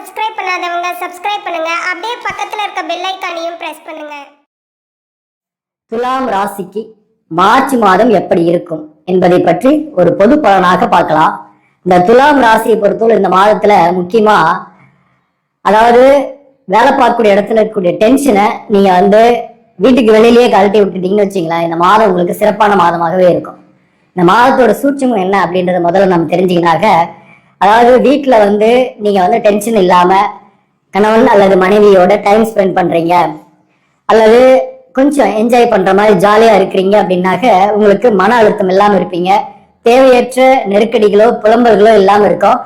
Subscribe பண்ணாதவங்க subscribe பண்ணுங்க. அப்படியே பக்கத்துல இருக்க பெல் ஐக்கானையும் பிரஸ் பண்ணுங்க. துலாம் ராசிக்கு மார்ச் மாதம் எப்படி இருக்கும் என்பதை பற்றி ஒரு பொது பலனாக பார்க்கலாம். இந்த துலாம் ராசியை பொறுத்தவரை இந்த மாதத்துல முக்கியமா அதாவது வேலை பார்க்கக்கூடிய இடத்துல இருக்கக்கூடிய டென்ஷனை நீங்க வந்து வீட்டுக்கு வெளியிலேயே கழட்டி விட்டுட்டீங்கன்னு வச்சுங்களேன் இந்த மாதம் உங்களுக்கு சிறப்பான மாதமாகவே இருக்கும். இந்த மாதத்தோட சூட்சமம் என்ன அப்படின்றத முதல்ல நம்ம தெரிஞ்சுக்கினாக்க அதாவது வீட்டுல வந்து நீங்க வந்து டென்ஷன் இல்லாம கணவன் அல்லது மனைவியோட டைம் ஸ்பெண்ட் பண்றீங்க. அல்லது கொஞ்சம் என்ஜாய் பண்ற மாதிரி ஜாலியா இருக்கிறீங்க அப்படின்னாக்க உங்களுக்கு மன அழுத்தம் இல்லாம இருப்பீங்க. தேவையற்ற நெருக்கடிகளோ புலம்பல்களோ இல்லாம இருக்கும்.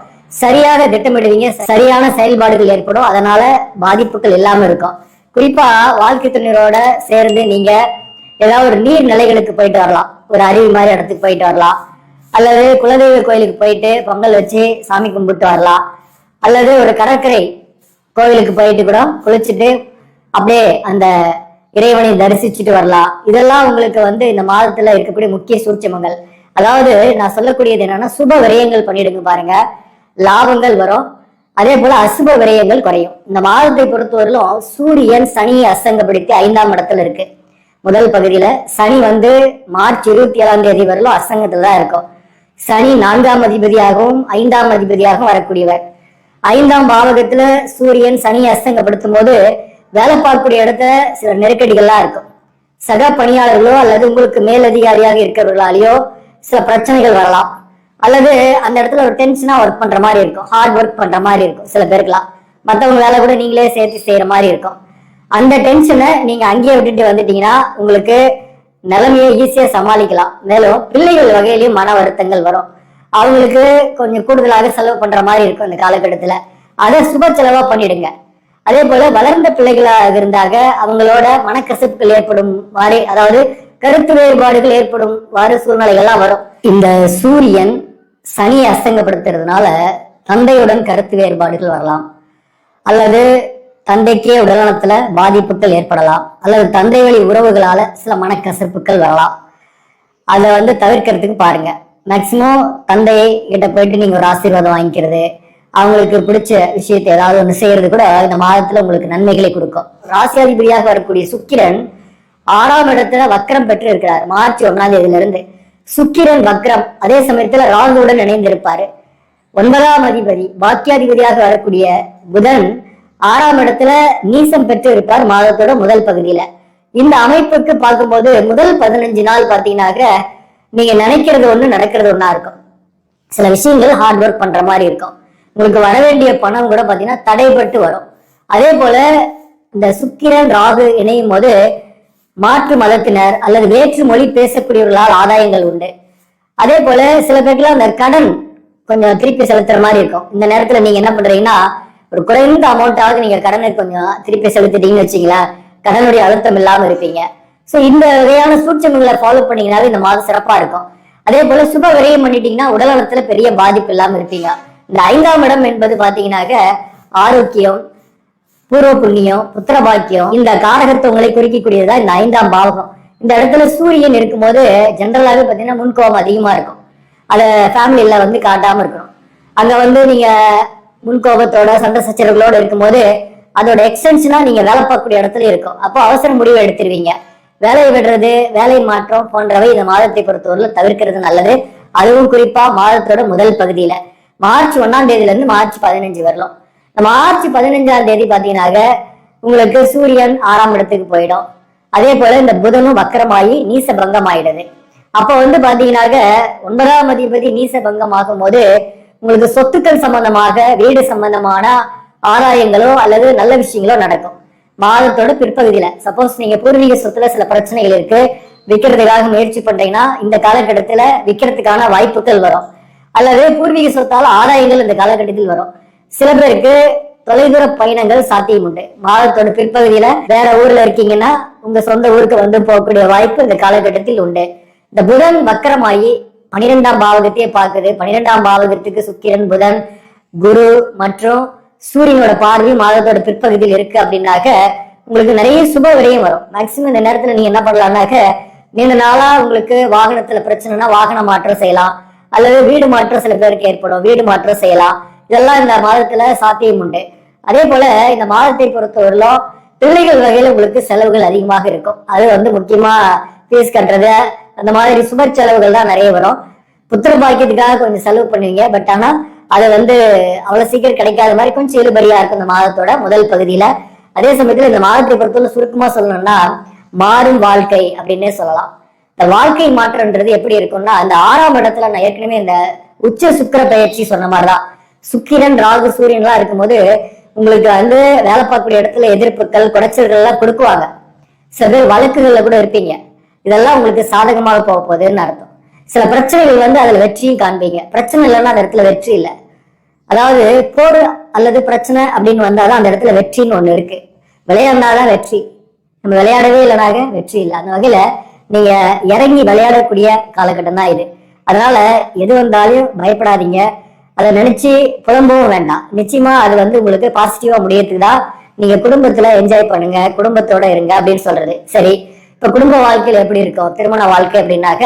சரியாக திட்டமிடுவீங்க. சரியான செயல்பாடுகள் ஏற்படும். அதனால பாதிப்புகள் இல்லாம இருக்கும். குறிப்பா வாழ்க்கை துணையரோட சேர்ந்து நீங்க ஏதாவது ஒரு நீர் நிலைகளுக்கு போயிட்டு வரலாம். ஒரு அருவி மாதிரி இடத்துக்கு போயிட்டு வரலாம். அல்லது குலதெய்வ கோயிலுக்கு போயிட்டு பொங்கல் வச்சு சாமி கும்பிட்டு வரலாம். அல்லது ஒரு கடற்கரை கோவிலுக்கு போயிட்டு கூட குளிச்சுட்டு அப்படியே அந்த இறைவனை தரிசிச்சுட்டு வரலாம். இதெல்லாம் உங்களுக்கு வந்து இந்த மாதத்துல இருக்கக்கூடிய முக்கிய சூட்சமங்கள். அதாவது நான் சொல்லக்கூடியது என்னன்னா சுப விரயங்கள் பண்ணிடுங்க பாருங்க. லாபங்கள் வரும். அதே போல அசுப விரயங்கள் குறையும். இந்த மாதத்தை பொறுத்தவரையிலும் சூரியன் சனியை அசங்கப்படுத்தி ஐந்தாம் இடத்துல இருக்கு. முதல் பகுதியில சனி வந்து மார்ச் இருபத்தி ஏழாம் தேதி வரலும் அசங்கத்துல தான் இருக்கும். சனி நான்காம் அதிபதியாகவும் ஐந்தாம் அதிபதியாகவும் வரக்கூடியவர். ஐந்தாம் பாவகத்துல சூரியன் சனியை அஸ்தங்கப்படுத்தும் போது வேலை பார்க்கக்கூடிய இடத்துல சில நெருக்கடிகள்லாம் இருக்கும். சக பணியாளர்களோ அல்லது உங்களுக்கு மேலதிகாரியாக இருக்கிறவர்களாலேயோ சில பிரச்சனைகள் வரலாம். அல்லது அந்த இடத்துல ஒரு டென்ஷனா ஒர்க் பண்ற மாதிரி இருக்கும். ஹார்ட் ஒர்க் பண்ற மாதிரி இருக்கும் சில பேருக்குலாம் மற்றவங்க வேலை கூட நீங்களே சேர்த்து செய்யற மாதிரி இருக்கும். அந்த டென்ஷனை நீங்க அங்கேயே விட்டுட்டு வந்துட்டீங்கன்னா உங்களுக்கு நிலைமையை ஈஸியா சமாளிக்கலாம். மேலும் பிள்ளைகள் வகையிலயும் மன வருத்தங்கள் வரும். அவங்களுக்கு கொஞ்சம் கூடுதலாக செலவு பண்ற மாதிரி இருக்கும் இந்த காலகட்டத்துல. அதை சுப செலவா பண்ணிடுங்க. அதே போல வளர்ந்த பிள்ளைகளாக இருந்தாக அவங்களோட மனக்கசப்புகள் ஏற்படும் மாதிரி அதாவது கருத்து வேறுபாடுகள் ஏற்படும் வாறு சூழ்நிலைகள்லாம் வரும். இந்த சூரியன் சனியை அசங்கப்படுத்துறதுனால தந்தையுடன் கருத்து வேறுபாடுகள் வரலாம். அல்லது தந்தைக்கே உடல்நலத்துல பாதிப்புகள் ஏற்படலாம். அல்லது தந்தை வழி உறவுகளால சில மனக்கசப்புகள் வரலாம். அதை வந்து தவிர்க்கிறதுக்கு பாருங்க. மேக்சிமம் தந்தையை கிட்ட போயிட்டு நீங்க ஒரு ஆசீர்வாதம் வாங்கிக்கிறது அவங்களுக்கு பிடிச்ச விஷயத்தை ஏதாவது ஒன்று செய்யறது கூட இந்த மாதத்துல உங்களுக்கு நன்மைகளை கொடுக்கும். ராசியாதிபதியாக வரக்கூடிய சுக்கிரன் ஆறாம் இடத்துல வக்கரம் பெற்று இருக்கிறார். மார்ச் ஒன்னாம் தேதியில இருந்து சுக்கிரன் வக்ரம். அதே சமயத்துல ராகுவுடன் இணைந்திருப்பாரு. ஒன்பதாம் அதிபதி பாக்கியாதிபதியாக வரக்கூடிய புதன் ஆறாம் இடத்துல நீசம் பெற்று இருப்பார் மாதத்தோட முதல் பகுதியில. இந்த அமைப்புக்கு பார்க்கும்போது முதல் பதினஞ்சு நாள் பார்த்தீங்கன்னாக்க நீங்க நினைக்கிறது ஒண்ணு நடக்கிறது ஒண்ணா இருக்கும். சில விஷயங்கள் ஹார்ட் ஒர்க் பண்ற மாதிரி இருக்கும். உங்களுக்கு வர வேண்டிய பணம் கூட பாத்தீங்கன்னா தடைபட்டு வரும். அதே போல இந்த சுக்கிரன் ராகு இணையும் போது மாற்று மதத்தினர் அல்லது வேற்று மொழி பேசக்கூடியவர்களால் ஆதாயங்கள் உண்டு. அதே போல சில பேருக்குலாம் அந்த கடன் கொஞ்சம் திருப்பி செலுத்துற மாதிரி இருக்கும். இந்த நேரத்துல நீங்க என்ன பண்றீங்கன்னா ஒரு குறைந்த அமௌண்ட்டாவது நீங்க கடனை கொஞ்சம் திருப்பி செலுத்திட்டீங்கன்னு வச்சீங்களா கடனுடைய அழுத்தம் இல்லாம இருப்பீங்க. சோ இந்த வகையான சூட்சங்களை ஃபாலோ பண்ணீங்கனாலே இந்த மாதம் சிறப்பா இருக்கும். அதே போல சுப விரயம் பண்ணிட்டீங்கன்னா உடல்நலத்துல பெரிய பாதிப்பு இல்லாம இருப்பீங்க. இந்த ஐந்தாம் இடம் என்பது பாத்தீங்கன்னாக்க ஆரோக்கியம் பூர்வ புண்ணியம் புத்திர பாக்கியம் இந்த காரகத்துவங்களை குறிக்கக்கூடியதுதான் இந்த ஐந்தாம் பாவகம். இந்த இடத்துல சூரியன் இருக்கும்போது ஜென்ரலாகவே பார்த்தீங்கன்னா முன்கோபம் அதிகமா இருக்கும். அதை ஃபேமிலியில வந்து காட்டாம இருக்கணும். அங்க வந்து நீங்க முன்கோபத்தோட சண்டை சச்சரவுகளோட இருக்கும்போது அதோட எக்ஸ்டென்ஷனா நீங்க வேலை பார்க்கக்கூடிய இடத்துல இருக்கும். அப்போ அவசர முடிவு எடுத்துருவீங்க. வேலையை விடுறது வேலை மாற்றம் போன்றவை இந்த மாதத்தை பொறுத்தவரையில தவிர்க்கிறது நல்லது. அதுவும் குறிப்பா மாதத்தோட முதல் பகுதியில. மார்ச் ஒன்னாம் தேதியில இருந்து மார்ச் பதினஞ்சு வரலாம். மார்ச் பதினஞ்சாம் தேதி பாத்தீங்கன்னாக்க உங்களுக்கு சூரியன் ஆறாம் இடத்துக்கு போயிடும். அதே போல இந்த புதனும் வக்கரமாயி நீச பங்கம் ஆயிடுது அப்போ வந்து பாத்தீங்கன்னாக்க ஒன்பதாம் அதிபதி நீச பங்கம் ஆகும் போது உங்களுக்கு சொத்துக்கள் சம்பந்தமாக வீடு சம்பந்தமான ஆதாயங்களோ அல்லது நல்ல விஷயங்களோ நடக்கும். மாதத்தோட பிற்பகுதியில சப்போஸ் நீங்க பூர்வீக சொத்துல சில பிரச்சனைகள் இருக்கு. விற்கிறதுக்காக முயற்சி பண்றீங்கன்னா இந்த காலகட்டத்துல விற்கிறதுக்கான வாய்ப்புகள் வரும். அல்லது பூர்வீக சொத்தால் ஆதாயங்கள் இந்த காலகட்டத்தில் வரும். சில பேருக்கு தொலைதூர பயணங்கள் சாத்தியம் உண்டு. மாதத்தோட பிற்பகுதியில வேற ஊர்ல இருக்கீங்கன்னா உங்க சொந்த ஊருக்கு வந்து போகக்கூடிய வாய்ப்பு இந்த காலகட்டத்தில் உண்டு. இந்த புதன் வக்கரமாயி பனிரெண்டாம் பாவகத்தையே பார்க்குது. பனிரெண்டாம் பாவகத்துக்கு சுக்கிரன் புதன் குரு மற்றும் சூரியனோட பார்வை மாதத்தோட பிற்பகுதியில் இருக்கு அப்படின்னாக்க உங்களுக்கு நிறைய சுப விரயம் வரும். மேக்சிமம் இந்த நேரத்துல நீங்க என்ன பண்ணலாம்னாக்க நீண்ட நாளா உங்களுக்கு வாகனத்துல பிரச்சனைனா வாகன மாற்றம் செய்யலாம். அல்லது வீடு மாற்றம் சில பேருக்கு ஏற்படும். வீடு மாற்றம் செய்யலாம். இதெல்லாம் இந்த மாதத்துல சாத்தியம் உண்டு. அதே போல இந்த மாதத்தை பொறுத்தவரையிலும் பிள்ளைகள் வகையில உங்களுக்கு செலவுகள் அதிகமாக இருக்கும். அது வந்து முக்கியமா ஃபீஸ் கட்டுறத அந்த மாதிரி சுப செலவுகள் தான் நிறைய வரும். புத்திர பாக்கியத்துக்காக கொஞ்சம் செலவு பண்ணுவீங்க. பட் ஆனா அது வந்து அவ்வளவு சீக்கிரம் கிடைக்காத மாதிரி கொஞ்சம் இழுபறியா இருக்கும் இந்த மாதத்தோட முதல் பகுதியில. அதே சமயத்துல இந்த மாதத்தை பொறுத்தவரை சுருக்கமா சொல்லணும்னா மாறும் வாழ்க்கை அப்படின்னே சொல்லலாம். இந்த வாழ்க்கை மாற்றம்ன்றது எப்படி இருக்கும்னா அந்த ஆறாம் இடத்துல நான் ஏற்கனவே இந்த உச்ச சுக்கிர பயிற்சி சொன்ன மாதிரிதான். சுக்கிரன் ராகு சூரியன்லாம் இருக்கும்போது உங்களுக்கு வந்து வேலை பார்க்கக்கூடிய இடத்துல எதிர்ப்புகள் குடைச்சல்கள் எல்லாம் கொடுக்குவாங்க. சில பேர் வழக்குகள்ல கூட இருப்பீங்க. இதெல்லாம் உங்களுக்கு சாதகமாக போக போகுதுன்னு அர்த்தம். சில பிரச்சனைகள் வந்து அதுல வெற்றியும் காண்பீங்க. பிரச்சனை இல்லைன்னா அந்த இடத்துல வெற்றி இல்லை. அதாவது போர் அல்லது பிரச்சனை அப்படின்னு வந்தாதான் அந்த இடத்துல வெற்றின்னு ஒண்ணு இருக்கு. விளையாண்டாதான் வெற்றி. நம்ம விளையாடவே இல்லைனாக வெற்றி இல்லை. அந்த வகையில நீங்க இறங்கி விளையாடக்கூடிய காலகட்டம் தான் இது. அதனால எது வந்தாலும் பயப்படாதீங்க. அதை நினைச்சு புலம்பவும் வேண்டாம். நிச்சயமா அது வந்து உங்களுக்கு பாசிட்டிவா முடியறதுக்கு தான் நீங்க குடும்பத்துல என்ஜாய் பண்ணுங்க. குடும்பத்தோட இருங்க அப்படின்னு சொல்றது. சரி. இப்ப குடும்ப வாழ்க்கையில எப்படி இருக்கும்? திருமண வாழ்க்கை அப்படின்னாக்க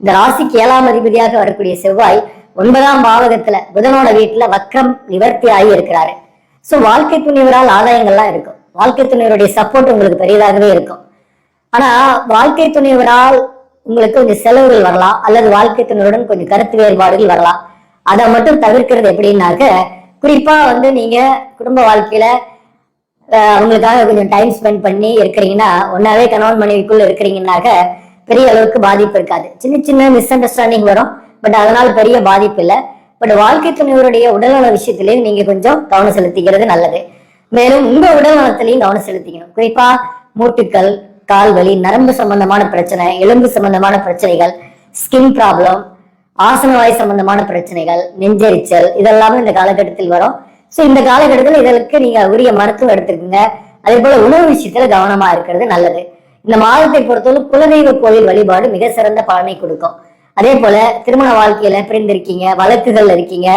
இந்த ராசிக்கு ஏழாம் அதிபதியாக வரக்கூடிய செவ்வாய் ஒன்பதாம் பாவகத்துல புதனோட வீட்டுல வக்கம் நிவர்த்தி ஆகி இருக்கிறாரு. சோ வாழ்க்கை துணிவரால் ஆதாயங்கள்லாம் இருக்கும். வாழ்க்கை துணிவருடைய சப்போர்ட் உங்களுக்கு பெரியதாகவே இருக்கும். ஆனா வாழ்க்கை துணிவரால் உங்களுக்கு கொஞ்சம் செலவுகள் வரலாம் அல்லது வாழ்க்கை துணிவருடன் கொஞ்சம் கருத்து வேறுபாடுகள் வரலாம். அதை மட்டும் தவிர்க்கிறது எப்படின்னாக்க குறிப்பா வந்து நீங்க குடும்ப வாழ்க்கையில அவங்களுக்காக கொஞ்சம் டைம் ஸ்பெண்ட் பண்ணி இருக்கிறீங்கன்னா ஒன்னாவே கணவன் மனைவிக்குள்ள இருக்கிறீங்கன்னாக்க பெரிய அளவுக்கு பாதிப்பு இருக்காது. சின்ன சின்ன மிஸ் அண்டர்ஸ்டாண்டிங் வரும். பட் அதனால பெரிய பாதிப்பு இல்லை. பட் வாழ்க்கை துணைவருடைய உடல்நல விஷயத்திலையும் நீங்க கொஞ்சம் கவனம் செலுத்திக்கிறது நல்லது. மேலும் உங்க உடல் நலத்திலையும் கவனம் செலுத்திக்கணும். குறிப்பா மூட்டுக்கள் கால் வலி நரம்பு சம்பந்தமான பிரச்சனை எலும்பு சம்பந்தமான பிரச்சனைகள் ஸ்கின் ப்ராப்ளம் ஆசனவாய் சம்பந்தமான பிரச்சனைகள் நெஞ்செரிச்சல் இதெல்லாமே இந்த காலகட்டத்தில் வரும். சோ இந்த காலகட்டத்தில் இதற்கு நீங்க உரிய மருத்துவம் எடுத்துக்கோங்க. அதே போல உணவு விஷயத்துல கவனமா இருக்கிறது நல்லது. இந்த மாதத்தை பொறுத்தவரை குலதெய்வ கோவில் வழிபாடு மிக சிறந்த பலனை கொடுக்கும். அதே போல திருமண வாழ்க்கையில பிரிந்திருக்கீங்க வழக்குகள் இருக்கீங்க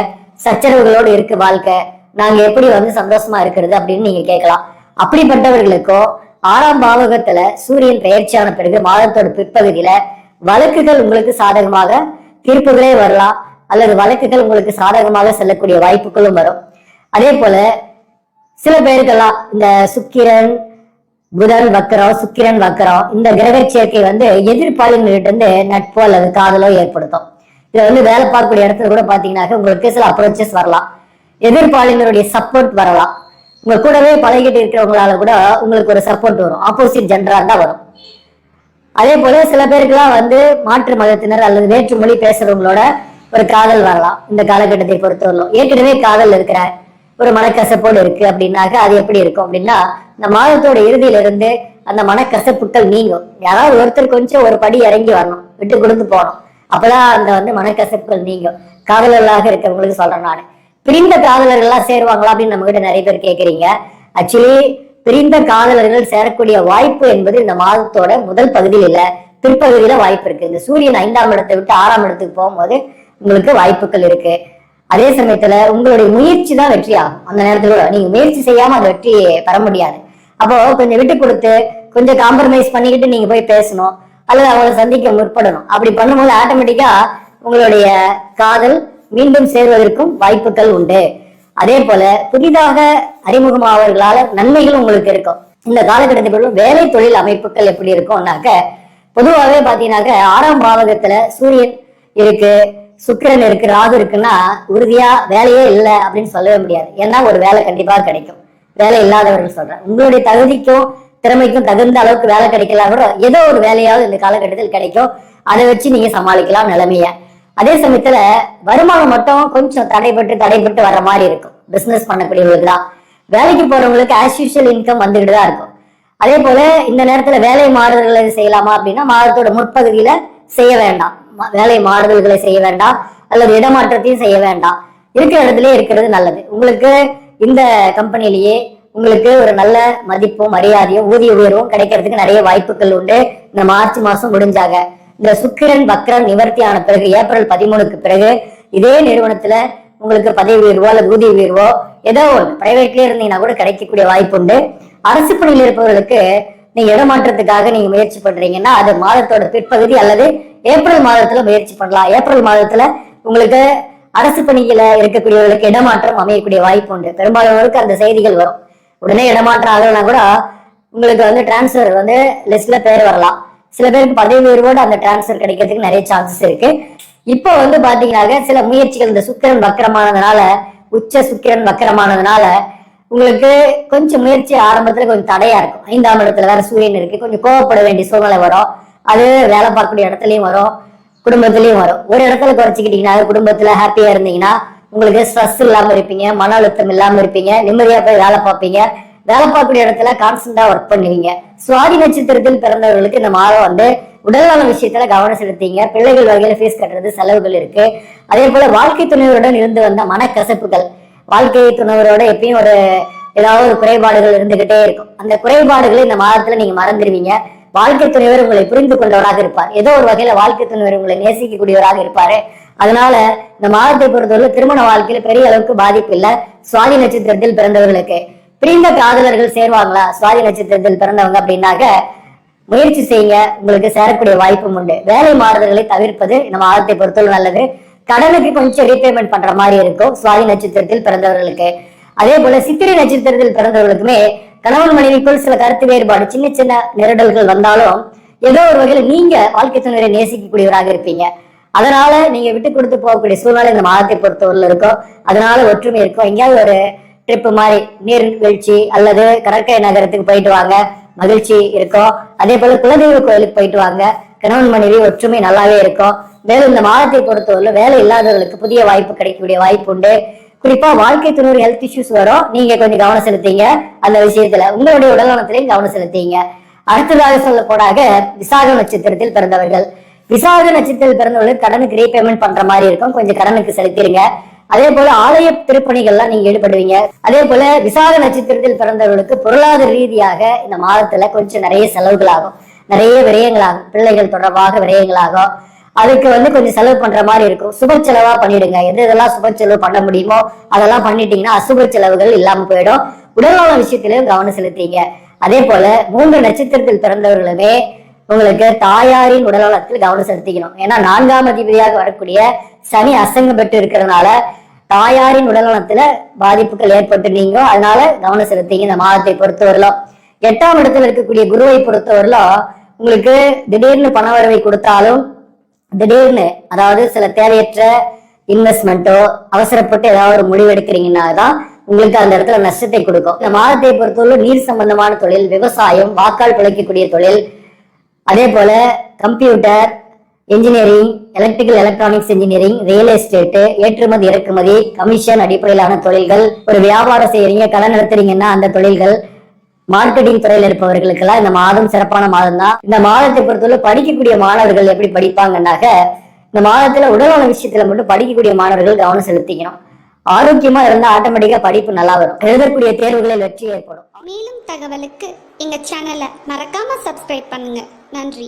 சச்சரவுகளோடு இருக்கு வாழ்க்கை நாங்க எப்படி வந்து சந்தோஷமா இருக்கிறது அப்படின்னு நீங்க கேட்கலாம். அப்படிப்பட்டவர்களுக்கோ ஆறாம் பாவகத்துல சூரியன் பெயர்ச்சியான பிறகு மாதத்தோட பிற்பகுதியில வழக்குகள் உங்களுக்கு சாதகமாக தீர்ப்புகளே வரலாம். அல்லது வழக்குகள் உங்களுக்கு சாதகமாக செல்லக்கூடிய வாய்ப்புகளும் வரும். அதே போல சில பேருக்கெல்லாம் இந்த சுக்கிரன் புதன் வக்கரம் சுக்கிரன் வக்கரம் இந்த கிரக சேர்க்கை வந்து எதிர்பாலினர்கிட்ட இருந்து நட்போ அல்லது காதலோ ஏற்படுத்தும். இதுல வந்து வேலை பார்க்கக்கூடிய இடத்துல கூட பாத்தீங்கன்னாக்க உங்களுக்கு சில அப்ரோச்சஸ் வரலாம். எதிர்பாளினருடைய சப்போர்ட் வரலாம். உங்க கூடவே பழகிட்டு இருக்கிறவங்களால கூட உங்களுக்கு ஒரு சப்போர்ட் வரும். ஆப்போசிட் ஜென்டரா தான் வரும். அதே போல சில பேருக்குலாம் வந்து மாற்று மதத்தினர் அல்லது வேற்று மொழி பேசுறவங்களோட ஒரு காதல் வரலாம். இந்த காலகட்டத்தை பொறுத்தவரையிலும். ஏற்கனவே காதல் இருக்கிற ஒரு மனக்கசப்போடு இருக்கு அப்படின்னாக்க அது எப்படி இருக்கும் அப்படின்னா இந்த மாதத்தோட இறுதியில இருந்து அந்த மனக்கசப்புகள் நீங்கும். யாராவது ஒருத்தர் கொஞ்சம் ஒரு படி இறங்கி வரணும் விட்டு கொடுத்து போகணும். அப்பதான் அந்த வந்து மனக்கசப்புகள் நீங்கும். காதலர்களாக இருக்கிறவங்களுக்கு சொல்றேன் நான். பிரிந்த காதலர்கள்லாம் சேருவாங்களா அப்படின்னு நம்ம கிட்ட நிறைய பேர் கேக்குறீங்க. ஆக்சுவலி பிரிந்த காதலர்கள் சேரக்கூடிய வாய்ப்பு என்பது இந்த மாதத்தோட முதல் பகுதியில் இல்லை பிற்பகுதியில வாய்ப்பு இருக்கு. இந்த சூரியன் ஐந்தாம் இடத்தை விட்டு ஆறாம் இடத்துக்கு போகும்போது உங்களுக்கு வாய்ப்புகள் இருக்கு. அதே சமயத்துல உங்களுடைய முயற்சி தான் வெற்றி ஆகும் அந்த நேரத்துல கூட நீங்க முயற்சி செய்யாம அந்த வெற்றியை பெற முடியாது. அப்போ கொஞ்சம் விட்டு கொடுத்து கொஞ்சம் காம்ப்ரமைஸ் பண்ணிக்கிட்டு நீங்க போய் பேசணும். அல்லது அவங்களை சந்திக்க முற்படணும். அப்படி பண்ணும்போது ஆட்டோமேட்டிக்கா உங்களுடைய காதல் மீண்டும் சேர்வதற்கும் வாய்ப்புகள் உண்டு. அதே போல புதிதாக அறிமுகமாவர்களால நன்மைகள் உங்களுக்கு இருக்கும். இந்த காலகட்டத்தில் வேலை தொழில் அமைப்புகள் எப்படி இருக்கும்னாக்க பொதுவாகவே பாத்தீங்கன்னாக்க ஆறாம் பாவகத்துல சூரியன் இருக்கு. சுக்கிரன் இருக்கு ராகு இருக்குன்னா உறுதியா வேலையே இல்லை அப்படின்னு சொல்லவே முடியாது. ஏன்னா ஒரு வேலை கண்டிப்பா கிடைக்கும். வேலை இல்லாதவர்கள் சொல்றேன். உங்களுடைய தகுதிக்கும் திறமைக்கும் தகுந்த அளவுக்கு வேலை கிடைக்கலாம் கூட ஏதோ ஒரு வேலையாவது இந்த காலகட்டத்தில் கிடைக்கும். அதை வச்சு நீங்க சமாளிக்கலாம் நிலைமைய. அதே சமயத்துல வருமானம் மட்டும் கொஞ்சம் தடைப்பட்டு தடைப்பட்டு வர்ற மாதிரி இருக்கும். பிசினஸ் பண்ணக்கூடியவங்களுக்கு தான். வேலைக்கு போறவங்களுக்கு ஆஸ் யூஷுவல் இன்கம் வந்துகிட்டு தான் இருக்கும். அதே போல இந்த நேரத்துல வேலை மாறுதல்களை செய்யலாமா அப்படின்னா மாதத்தோட முற்பகுதியில செய்ய வேண்டாம். வேலை மாறுதல்களை செய்ய வேண்டாம் அல்லது இடமாற்றத்தையும் செய்ய வேண்டாம் இருக்கிற இடத்துலயே இருக்கிறது நல்லது. உங்களுக்கு இந்த கம்பெனிலேயே உங்களுக்கு ஒரு நல்ல மதிப்பும் மரியாதையும் ஊதிய உயர்வும் கிடைக்கிறதுக்கு நிறைய வாய்ப்புகள் உண்டு. இந்த மார்ச் மாசம் முடிஞ்சாக இந்த சுக்கிரன் வக்ரன் நிவர்த்தியான பிறகு ஏப்ரல் பதிமூணுக்கு பிறகு இதே நிறுவனத்துல உங்களுக்கு பதவி உயர்வோ அல்லது ஊதிய உயர்வோ ஏதோ ஒன்று பிரைவேட்லயே இருந்தீங்கன்னா கூட கிடைக்கக்கூடிய வாய்ப்பு உண்டு. அரசு பணியில் இருப்பவர்களுக்கு நீங்க இடமாற்றத்துக்காக நீங்க முயற்சி பண்றீங்கன்னா அது மாதத்தோட பிற்பகுதி அல்லது ஏப்ரல் மாதத்துல முயற்சி பண்ணலாம். ஏப்ரல் மாதத்துல உங்களுக்கு அரசு பணியில இருக்கக்கூடியவர்களுக்கு இடமாற்றம் அமையக்கூடிய வாய்ப்பு உண்டு. பெரும்பாலானவருக்கு அந்த செய்திகள் வரும். உடனே இடமாற்றம் ஆகலைன்னா கூட உங்களுக்கு வந்து டிரான்ஸ்ஃபர் வந்து லிஸ்ட்ல பேர் வரலாம். சில பேருக்கு பதவி உயர்வோடு அந்த டிரான்ஸ்ஃபர் கிடைக்கிறதுக்கு நிறைய சான்சஸ் இருக்கு. இப்போ வந்து பாத்தீங்கன்னாக்க சில முயற்சிகள் இந்த சுக்கிரன் வக்கரமானதுனால உச்ச சுக்கிரன் வக்கரமானதுனால உங்களுக்கு கொஞ்சம் முயற்சி ஆரம்பத்துல கொஞ்சம் தடையா இருக்கும். ஐந்தாம் இடத்துல வேற சூரியன் இருக்கு. கொஞ்சம் கோவப்பட வேண்டிய சூழ்நிலை வரும். அது வேலை பார்க்கக்கூடிய இடத்துலயும் வரும் குடும்பத்திலயும் வரும். ஒரு இடத்துல குறைச்சிக்கிட்டீங்கன்னா குடும்பத்துல ஹாப்பியா இருந்தீங்கன்னா உங்களுக்கு ஸ்ட்ரெஸ் இல்லாம இருப்பீங்க மன அழுத்தம் இல்லாம இருப்பீங்க நிம்மதியா போய் வேலை பார்ப்பீங்க. வேலை பார்க்கக்கூடிய இடத்துல கான்ஸ்டன்டா ஒர்க் பண்ணுவீங்க. சுவாதி நட்சத்திரத்தில் பிறந்தவர்களுக்கு இந்த மாதம் வந்து உடல்நல விஷயத்துல கவனம் செலுத்தீங்க. பிள்ளைகள் வகையில ஃபீஸ் கட்டுறது செலவுகள் இருக்கு. அதே போல வாழ்க்கை துணைவருடன் இருந்து வந்த மனக்கசப்புகள். வாழ்க்கை துணைவரோட எப்பயும் ஒரு ஏதாவது ஒரு குறைபாடுகள் இருந்துகிட்டே இருக்கும். அந்த குறைபாடுகளை இந்த மாதத்துல நீங்க மறந்துடுவீங்க. வாழ்க்கை துணைவர் உங்களை புரிந்து கொண்டவராக இருப்பார். ஏதோ ஒரு வகையில வாழ்க்கை துணைவர் உங்களை நேசிக்கக்கூடியவராக இருப்பாரு. அதனால இந்த மாதத்தை பொறுத்தவரை திருமண வாழ்க்கையில பெரிய அளவுக்கு பாதிப்பு இல்ல. சுவாதி நட்சத்திரத்தில் பிறந்தவர்களுக்கு பிரிந்த காதலர்கள் சேர்வாங்களா? சுவாதி நட்சத்திரத்தில் பிறந்தவங்க அப்படின்னாக்க முயற்சி செய்யுங்க. உங்களுக்கு சேரக்கூடிய வாய்ப்பும் உண்டு. வேலை மாறுதல்களை தவிர்ப்பது இந்த மாதத்தை பொறுத்தவரை நல்லது. கடனுக்கு கொஞ்சம் ரீபேமெண்ட் பண்ற மாதிரி இருக்கும். சுவாதி நட்சத்திரத்தில் பிறந்தவர்களுக்கு. அதே போல சித்திரை நட்சத்திரத்தில் பிறந்தவர்களுக்குமே கணவன் மனைவிக்குள் சில கருத்து வேறுபாடு சின்ன சின்ன நெருடல்கள் வந்தாலும் ஏதோ ஒரு வகையில நீங்க வாழ்க்கை துணையை நேசிக்கக்கூடியவராக இருப்பீங்க. அதனால நீங்க விட்டு கொடுத்து போகக்கூடிய சூழ்நிலை இந்த மாதத்தை பொறுத்தவரையில் இருக்கும். அதனால ஒற்றுமை இருக்கும். எங்கேயாவது ஒரு ட்ரிப் மாதிரி நீர்வீழ்ச்சி அல்லது கடற்கரை நகரத்துக்கு போயிட்டு வாங்க மகிழ்ச்சி இருக்கும். அதே போல குலதெய்வ கோயிலுக்கு போயிட்டு வாங்க. கணவன் மனைவி ஒற்றுமை நல்லாவே இருக்கும். மேலும் இந்த மாதத்தை பொறுத்தவரையில் வேலை இல்லாதவர்களுக்கு புதிய வாய்ப்பு கிடைக்கக்கூடிய வாய்ப்பு உண்டு. குறிப்பா வாழ்க்கை துணை ஹெல்த் இஷ்யூஸ் வரும். நீங்க கொஞ்சம் கவனம் செலுத்தீங்க. அந்த விஷயத்துல உங்களுடைய உடல்நலத்திலையும் கவனம் செலுத்தீங்க. அடுத்ததாக சொல்ல போனாக விசாக நட்சத்திரத்தில் பிறந்தவர்கள். விசாக நட்சத்திரத்தில் பிறந்தவர்கள் கடனுக்கு ரீபேமெண்ட் பண்ற மாதிரி இருக்கும். கொஞ்சம் கடனுக்கு செலுத்திடுங்க அதே போல ஆலய திருப்பணிகள்லாம் நீங்க ஈடுபடுவீங்க. அதே போல விசாக நட்சத்திரத்தில் பிறந்தவர்களுக்கு பொருளாதார ரீதியாக இந்த மாதத்துல கொஞ்சம் நிறைய செலவுகள் ஆகும் நிறைய விரயங்களாகும். பிள்ளைகள் தொடர்பாக விரயங்களாகும். அதுக்கு வந்து கொஞ்சம் செலவு பண்ற மாதிரி இருக்கும். சுப செலவா பண்ணிடுங்க. எது எதெல்லாம் சுப செலவு பண்ண முடியுமோ அதெல்லாம் பண்ணிட்டீங்கன்னா அசுப செலவுகள் இல்லாம போயிடும். உடல்நல விஷயத்திலையும் கவனம் செலுத்தீங்க அதே போல மூன்று நட்சத்திரத்தில் பிறந்தவர்களுமே உங்களுக்கு தாயாரின் உடல்நலத்தில் கவனம் செலுத்திக்கணும். ஏன்னா நான்காம் அதிபதியாக வரக்கூடிய சனி அசங்கம் பெற்று இருக்கிறதுனால தாயாரின் உடல்நலத்துல பாதிப்புகள் ஏற்பட்டு நீங்க அதனால கவனம் செலுத்திங்க. இந்த மாதத்தை பொறுத்தவரையிலும் எட்டாம் இடத்துல இருக்கக்கூடிய குருவை பொறுத்தவரையிலும் உங்களுக்கு திடீர்னு பண வரவை கொடுத்தாலும் திடீர்னு அதாவது சில தேவையற்ற இன்வெஸ்ட்மெண்ட்டோ அவசரப்பட்டு ஏதாவது ஒரு முடிவு எடுக்கிறீங்கன்னா தான் உங்களுக்கு அந்த இடத்துல நஷ்டத்தை கொடுக்கும். இந்த மாதத்தை பொறுத்தவரை நீர் சம்பந்தமான தொழில் விவசாயம் வாக்கால் பிழைக்கக்கூடிய தொழில் அதே போல computer engineering electrical electronics engineering real estate ஏற்றுமதி இறக்குமதி கமிஷன் அடிப்படையிலான தொழில்கள் ஒரு வியாபாரம் செய்யறீங்க கடன் நடத்துறீங்கன்னா அந்த தொழில்கள் மார்க்கெட்டிங் துறையில் இருப்பவர்களுக்கெல்லாம் இந்த மாதம் சிறப்பான மாதம் தான் இந்த மாதத்தை பொறுத்தவரை படிக்கக்கூடிய மாணவர்கள் எப்படி படிப்பாங்கன்னாக்க இந்த மாதத்துல உடல்நல விஷயத்துல மட்டும் படிக்கக்கூடிய மாணவர்கள் கவனம் செலுத்திக்கணும். ஆரோக்கியமா இருந்தா ஆட்டோமேட்டிக்கா படிப்பு நல்லா வரும். எழுதக்கூடிய தேர்வுகளில் வெற்றி ஏற்படும். மேலும் தகவலுக்கு எங்க சேனலை மறக்காம சப்ஸ்கிரைப் பண்ணுங்க. நன்றி.